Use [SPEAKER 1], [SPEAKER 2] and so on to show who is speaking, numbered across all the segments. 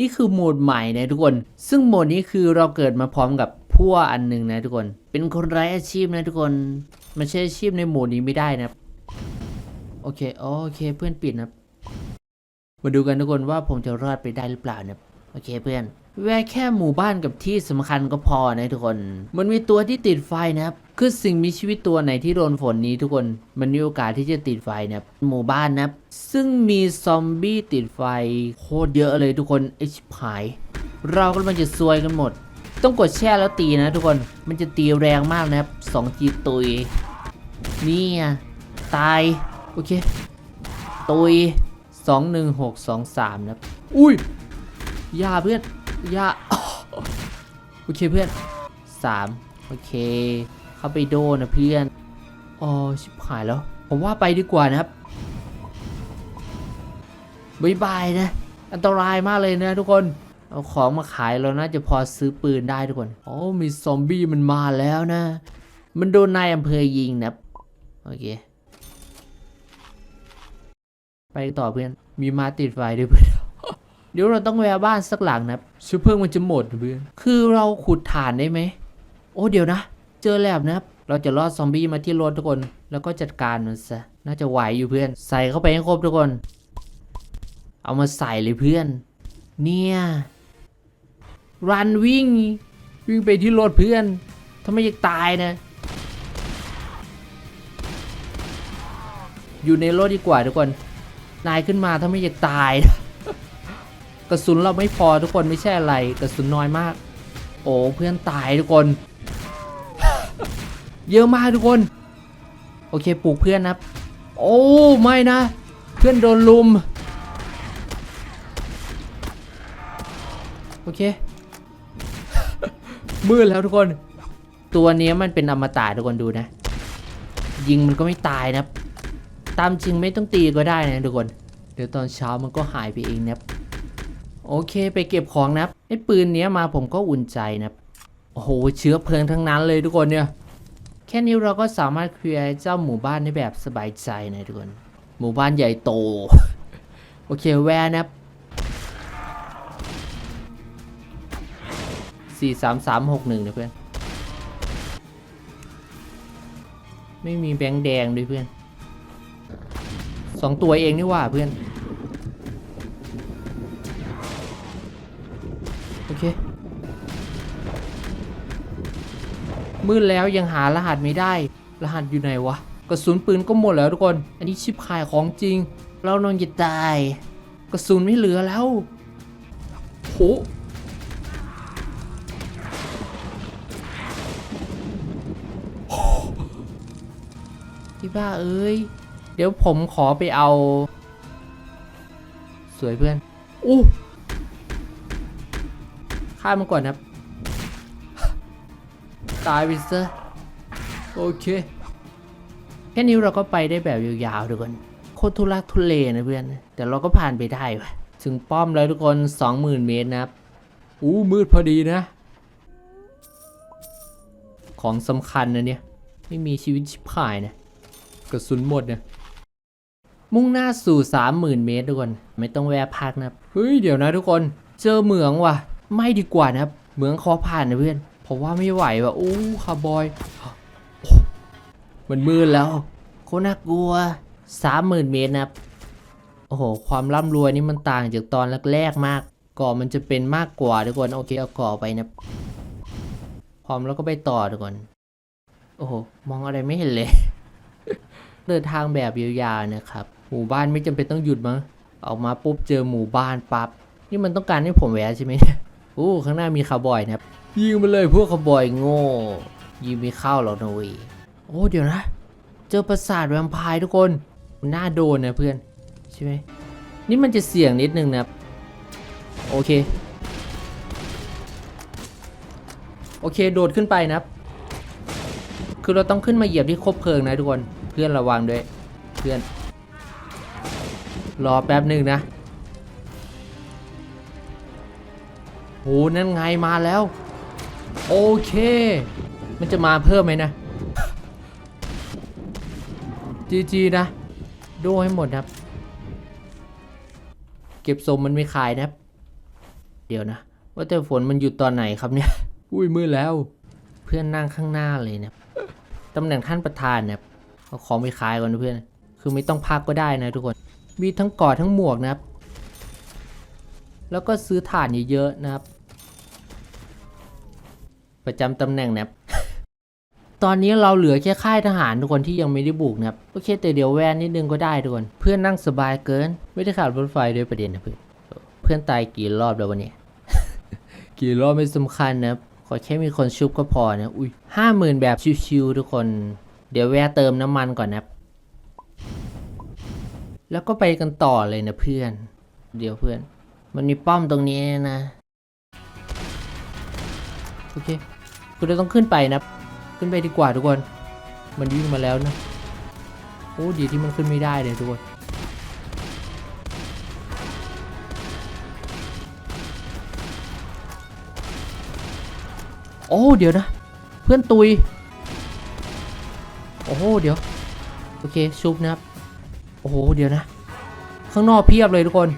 [SPEAKER 1] นี่คือโหมดใหม่นะทุกคน ซึ่งโหมดนี้คือเราเกิดมาพร้อมกับพั่วอันหนึ่งนะทุกคน เป็นคนไร้อาชีพนะทุกคนมันใช้อาชีพในโหมดนี้ไม่ได้นะ โอเคโอเคเพื่อนปิดนะ มาดูกันทุกคนว่าผมจะรอดไปได้หรือเปล่านะ โอเคเพื่อน แวะแค่หมู่บ้านกับที่สำคัญก็พอนะทุกคน มันมีตัวที่ติดไฟนะครับ คือสิ่งมีชีวิตตัวไหนที่โดนฝนนี้ทุกคน มันมีโอกาสที่จะติดไฟนะครับ หมู่บ้านนะครับ ซึ่งมีซอมบี้ติดไฟโคตรเยอะเลยทุกคนไอชิบหาย เรากำลังจะซวยกันหมด ต้องกดแช่แล้วตีนะทุกคน มันจะตีแรงมากนะครับสองจีตุย นี่ตาย โอเค ตุยสองหนึ่งหกสองสามนะครับ อุ้ยยาเพื่อน ยาโอเคเพื่อนสามโอเค เข้าไปโดนนะเพื่อนอ๋อชิบหายแล้ว ผมว่าไปดีกว่านะครับบายบายนะ อันตรายมากเลยนะทุกคน เอาของมาขายเราน่าจะพอซื้อปืนได้ทุกคนโอ๋อมีซอมบี้มันมาแล้วนะ มันโดนนายอำเภอยิงนะโอเค ไปต่อเพื่อน มีมาติดไฟด้วยเพื่อน เดี๋ยวเราต้องแวะบ้านสักหลังนะครับ เชื้อเพลิงมันจะหมดเพื่อนคือเราขุดถ่านได้ไหม โอ้เดี๋ยวนะ เจอแล้วนะเราจะล่อซอมบี้มาที่รถทุกคน แล้วก็จัดการมันซะ น่าจะไหวอยู่เพื่อน ใส่เข้าไปให้ครบทุกคน เอามาใส่เลยเพื่อน เนี่ย รันวิ่ง วิ่งไปที่รถเพื่อน ถ้าไม่อยากตายนะ อยู่ในรถดีกว่าทุกคน นายขึ้นมาถ้าไม่อยากตาย กระสุนเราไม่พอทุกคนไม่ใช่อะไรกระสุนน้อยมาก โอ้เพื่อนตายทุกคน เยอะมากทุกคน โอเคปลูกเพื่อนนะโอ้ไม่นะ เพื่อนโดนลุมโอเคมืดแล้วทุกคน ตัวนี้มันเป็นอมตะทุกคนดูนะ ยิงมันก็ไม่ตายนะตามจริงไม่ต้องตีก็ได้นะทุกคน เดี๋ยวตอนเช้ามันก็หายไปเองนะครับ โอเคไปเก็บของนะครับไอ้ปืนเนี้ยมาผมก็อุ่นใจนะครับโอ้โหเชื้อเพลิงทั้งนั้นเลยทุกคนเนี่ย แค่นี้เราก็สามารถเคลียร์เจ้าหมู่บ้านได้แบบสบายใจนะทุกคน หมู่บ้านใหญ่โต โอเคแวร์นะครับสี่สามสามหกหนึ่งนะเพื่อน ไม่มีแบงค์แดงด้วยเพื่อนสองตัวเองนี่ว่าเพื่อน เค มืดแล้วยังหารหัสไม่ได้ รหัสอยู่ไหนวะ กระสุนปืนก็หมดแล้วทุกคน อันนี้ชิบหายของจริง เรานอนจะตาย กระสุนไม่เหลือแล้วโหที่บ้าเอ้ย เดี๋ยวผมขอไปเอา สวยเพื่อนอู้ ฆ่ามันก่อนนะครับ ตายไปซะโอเคแค่นี้เราก็ไปได้แบบยาวๆทุกคนโคตรทุลักทุเลนะเพื่อน แต่เราก็ผ่านไปได้วะถึงป้อมแล้วทุกคน 20,000 เมตรนะครับ อู้มืดพอดีนะ ของสำคัญนะเนี่ย ไม่มีชีวิตชิบหายนะกระสุนหมดเนี่ยมุ่งหน้าสู่ 30,000 เมตรทุกคน ไม่ต้องแวะพักนะครับเฮ้ย เดี๋ยวนะทุกคน เจอเหมืองว่ะ ไม่ดีกว่านะครับเหมืองขอผ่านนะเพื่อนเพราะว่าไม่ไหวว่ะอู้คาร์บอย มันมืดแล้วโคตรน่ากลัว30,000เมตรนะครับโอ้โห ความร่ำรวยนี่มันต่างจากตอนแรกๆมากก่อนมันจะเป็นมากกว่าทุกคนโอเคเอาก่อไปนะพร้อมแล้วก็ไปต่อทุกคนโอ้โหมองอะไรไม่เห็นเลย เดินทางแบบยาวๆนะครับ หมู่บ้านไม่จำเป็นต้องหยุดมั้งออกมาปุ๊บเจอหมู่บ้านปั๊บนี่มันต้องการให้ผมแวะใช่ไหมเนี่ยโอ้ข้างหน้ามีคาวบอยนะครับ ยิงมาเลยพวกคาวบอยโง่ ยิงไม่เข้าหรอกนะเว้ยโอ้เดี๋ยวนะ เจอปราสาทแวมไพร์ทุกคนน่าโดนนะเพื่อน ใช่ไหมนี่มันจะเสี่ยงนิดนึงนะโอเค โอเคโดดขึ้นไปนะคือเราต้องขึ้นมาเหยียบที่คบเพลิงนะทุกคน เพื่อนระวังด้วย เพื่อน รอแป๊บหนึ่งนะ โหนั่นไงมาแล้ว โอเค มันจะมาเพิ่มไหมนะจีจีนะ ดูให้หมดนะครับ เก็บสมมันไม่ขายนะครับเดี๋ยวนะ ว่าแต่ฝนมันหยุดตอนไหนครับเนี่ย อุ้ยมืดแล้ว เพื่อนนั่งข้างหน้าเลยเนี่ยตำแหน่งท่านประธานเนี่ยเอาของไปขายก่อนนะเพื่อน คือไม่ต้องพักก็ได้นะทุกคน มีทั้งกอดทั้งหมวกนะครับ แล้วก็ซื้อถ่านเยอะๆนะครับ ประจำตำแหน่งนะครับตอนนี้เราเหลือแค่ค่ายทหารทุกคนที่ยังไม่ได้บุกนะครับโอเคแต่เดี๋ยวแวนนิดนึงก็ได้ทุกคนเพื่อนนั่งสบายเกิน ไม่ได้ขาดรถไฟด้วยประเด็นนะเพื่อนเพื่อนตายกี่รอบแล้ววันนี้ กี่รอบไม่สำคัญนะครับขอแค่มีคนชุบก็พอนะอุ้ยห้าหมื่นแบบชิวๆทุกคน เดี๋ยวแวะเติมน้ำมันก่อนนะครับแล้วก็ไปกันต่อเลยนะเพื่อน เดี๋ยวเพื่อน มันมีป้อมตรงนี้นะ โอเค กูจะต้องขึ้นไปนะ ขึ้นไปดีกว่าทุกคน มันวิ่งมาแล้วนะ โอ้ดีที่มันขึ้นไม่ได้เลยทุกคน โอ้เดี๋ยวนะ เพื่อนตุย โอ้โหเดี๋ยว โอเคชุบนะครับ โอ้โหเดี๋ยวนะ ข้างนอกเพียบเลยทุกคน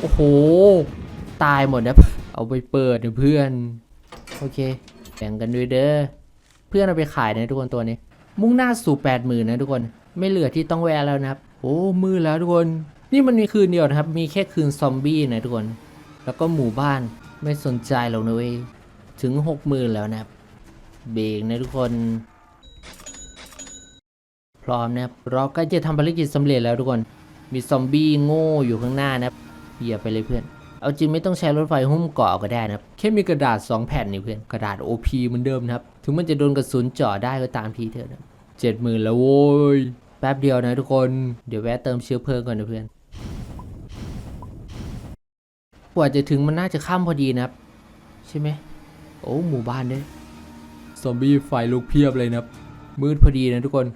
[SPEAKER 1] โอ้โห ตายหมดนะ เอาไปเปิดนะเพื่อน โอเค แบ่งกันด้วยเด้อ เพื่อนเอาไปขายนะทุกคนตัวนี้ มุ่งหน้าสู่8 0,000นนะทุกคน ไม่เหลือที่ต้องแวะแล้วนะครับ โอ้ มือแล้วทุกคน นี่มันมีคืนเดียวนะครับ มีแค่คืนซอมบี้นะทุกคน แล้วก็หมู่บ้าน ไม่สนใจหรอกนะเว้ย ถึง60,000แล้วนะครับ เบรกนะทุกคน พร้อมนะครับ เราก็จะทำภารกิจสำเร็จแล้วทุกคน มีซอมบี้โง่อยู่ข้างหน้านะครับเหยียบไปเลยเพื่อน เอาจริงไม่ต้องใช้รถไฟหุ้มเกาะก็ได้นะครับ แค่มีกระดาษ 2 แผ่นนี่เพื่อน กระดาษ OP เหมือนเดิมนะครับ ถึงมันจะโดนกระสุนเจาะได้ก็ตามทีเถอะนะเจ็ดหมื่นแล้วโว้ย แป๊บเดียวนะทุกคน เดี๋ยวแวะเติมเชื้อเพลิงก่อนนะเพื่อน กว่าจะถึงมันน่าจะค่ำพอดีนะครับ ใช่ไหม โอ้หมู่บ้านด้วยซอมบี้ไฟลุกเพียบเลยนะครับมืดพอดีนะทุกคน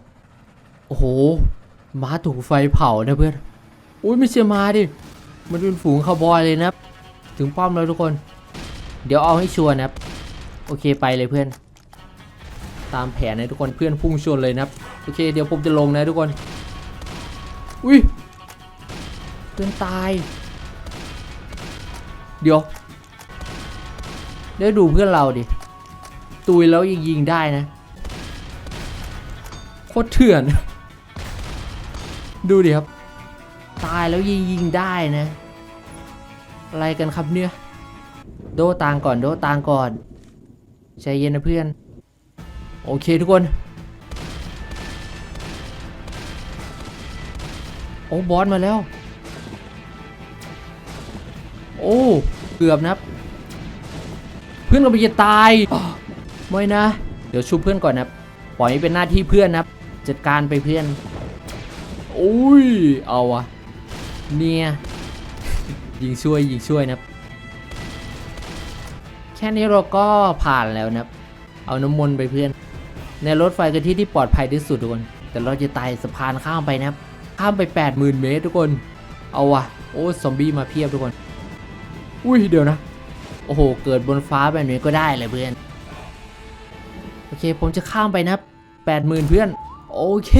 [SPEAKER 1] โอ้โห ม้าถูกไฟเผานะเพื่อน อุ้ยไม่ใช่ม้าดิ มันเป็นฝูงคาวบอยเลยนะ ถึงป้อมแล้วทุกคน เดี๋ยวเอาให้ชัวร์นะครับ โอเคไปเลยเพื่อน ตามแผนนะทุกคนเพื่อนพุ่งชนเลยนะครับ โอเค เดี๋ยวผมจะลงนะทุกคน อุ้ยเพื่อนตาย เดี๋ยวได้ดูเพื่อนเราดิ ตุยแล้วยิงยิงได้นะ โคตรเถื่อน ดูดิครับ ตายแล้วยิงยิงได้นะ อะไรกันครับเนี่ย โดตางก่อนโดตางก่อนใจเย็นนะเพื่อน โอเคทุกคน โอ้บอสมาแล้ว โอ้เกือบนะเพื่อนเราไปจะตายไม่นะ เดี๋ยวชุบเพื่อนก่อนนะปล่อยให้เป็นหน้าที่เพื่อนนะจัดการไปเพื่อนโอ้ยเอาอะเนี่ย ยิงช่วยยิงช่วยนะครับ แค่นี้เราก็ผ่านแล้วนะครับ เอาน้ำมนต์ไปเพื่อน ในรถไฟกันที่ที่ปลอดภัยที่สุดทุกคน แต่เราจะไต่สะพานข้ามไปนะครับ ข้ามไป 80,000 เมตรทุกคน เอาวะโอ้ซอมบี้มาเพียบทุกคน อุ้ยเดี๋ยวนะ โอ้โห เกิดบนฟ้าแบบนี้ก็ได้เลยเพื่อน โอเคผมจะข้ามไปนะครับ80,000 เพื่อน โอเค